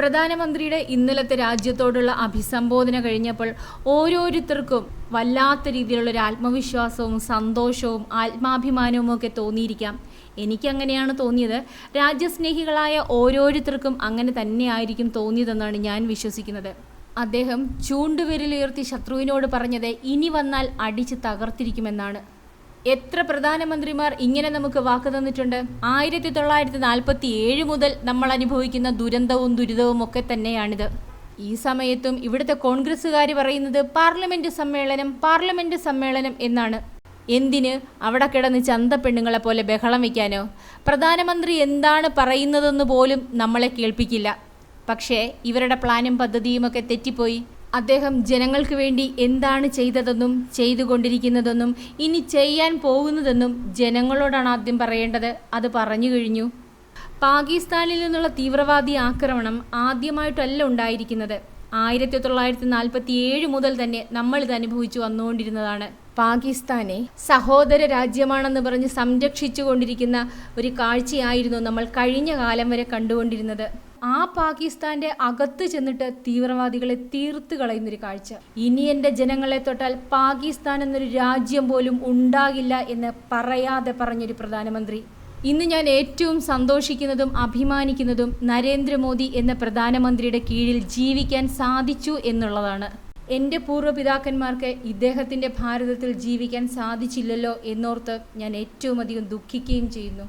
പ്രധാനമന്ത്രിയുടെ ഇന്നലത്തെ രാജ്യത്തോടുള്ള അഭിസംബോധന കഴിഞ്ഞപ്പോൾ ഓരോരുത്തർക്കും വല്ലാത്ത രീതിയിലുള്ള ഒരു ആത്മവിശ്വാസവും സന്തോഷവും ആത്മാഭിമാനവും ഒക്കെ തോന്നിയിരിക്കാം. എനിക്കങ്ങനെയാണ് തോന്നിയത്. രാജ്യസ്നേഹികളായ ഓരോരുത്തർക്കും അങ്ങനെ തന്നെയായിരിക്കും തോന്നിയതെന്നാണ് ഞാൻ വിശ്വസിക്കുന്നത്. അദ്ദേഹം ചൂണ്ടുവിരലുയർത്തി ശത്രുവിനോട് പറഞ്ഞത് ഇനി വന്നാൽ അടിച്ച് തകർത്തിരിക്കുമെന്നാണ്. എത്ര പ്രധാനമന്ത്രിമാർ ഇങ്ങനെ നമുക്ക് വാക്ക് തന്നിട്ടുണ്ട്? ആയിരത്തി തൊള്ളായിരത്തി നാൽപ്പത്തി ഏഴ് മുതൽ നമ്മൾ അനുഭവിക്കുന്ന ദുരന്തവും ദുരിതവും ഒക്കെ തന്നെയാണിത്. ഈ സമയത്തും ഇവിടുത്തെ കോൺഗ്രസ്സുകാർ പറയുന്നത് പാർലമെന്റ് സമ്മേളനം പാർലമെന്റ് സമ്മേളനം എന്നാണ്. എന്തിന് അവിടെ കിടന്ന് ചന്ത പെണ്ണുങ്ങളെ പോലെ ബഹളം വയ്ക്കാനോ പ്രധാനമന്ത്രി എന്താണ് പറയുന്നതെന്ന് പോലും നമ്മളെ കേൾപ്പിക്കില്ല. പക്ഷേ ഇവരുടെ പ്ലാനും പദ്ധതിയുമൊക്കെ തെറ്റിപ്പോയി. അദ്ദേഹം ജനങ്ങൾക്ക് വേണ്ടി എന്താണ് ചെയ്തതെന്നും ചെയ്തുകൊണ്ടിരിക്കുന്നതെന്നും ഇനി ചെയ്യാൻ പോകുന്നതെന്നും ജനങ്ങളോടാണ് ആദ്യം പറയേണ്ടത്. അത് പറഞ്ഞു കഴിഞ്ഞു. പാകിസ്ഥാനിൽ നിന്നുള്ള തീവ്രവാദി ആക്രമണം ആദ്യമായിട്ടല്ല ഉണ്ടായിരിക്കുന്നത്. ആയിരത്തി തൊള്ളായിരത്തി നാൽപ്പത്തി ഏഴ് മുതൽ തന്നെ നമ്മൾ ഇത് അനുഭവിച്ചു വന്നുകൊണ്ടിരുന്നതാണ്. പാകിസ്ഥാനെ സഹോദര രാജ്യമാണെന്ന് പറഞ്ഞ് സംരക്ഷിച്ചു കൊണ്ടിരിക്കുന്ന ഒരു കാഴ്ചയായിരുന്നു നമ്മൾ കഴിഞ്ഞ കാലം വരെ കണ്ടുകൊണ്ടിരുന്നത്. ആ പാകിസ്ഥാന്റെ അകത്ത് ചെന്നിട്ട് തീവ്രവാദികളെ തീർത്ത് കളയുന്നൊരു കാഴ്ച. ഇനി എന്റെ ജനങ്ങളെ തൊട്ടാൽ പാകിസ്ഥാൻ എന്നൊരു രാജ്യം പോലും ഉണ്ടാകില്ല എന്ന് പറയാതെ പറഞ്ഞൊരു പ്രധാനമന്ത്രി. ഇന്ന് ഞാൻ ഏറ്റവും സന്തോഷിക്കുന്നതും അഭിമാനിക്കുന്നതും നരേന്ദ്രമോദി എന്ന പ്രധാനമന്ത്രിയുടെ കീഴിൽ ജീവിക്കാൻ സാധിച്ചു എന്നുള്ളതാണ്. എന്റെ പൂർവപിതാക്കന്മാർക്ക് ഇദ്ദേഹത്തിന്റെ ഭാരതത്തിൽ ജീവിക്കാൻ സാധിച്ചില്ലല്ലോ എന്നോർത്ത് ഞാൻ ഏറ്റവും അധികം ദുഃഖിക്കുകയും ചെയ്യുന്നു.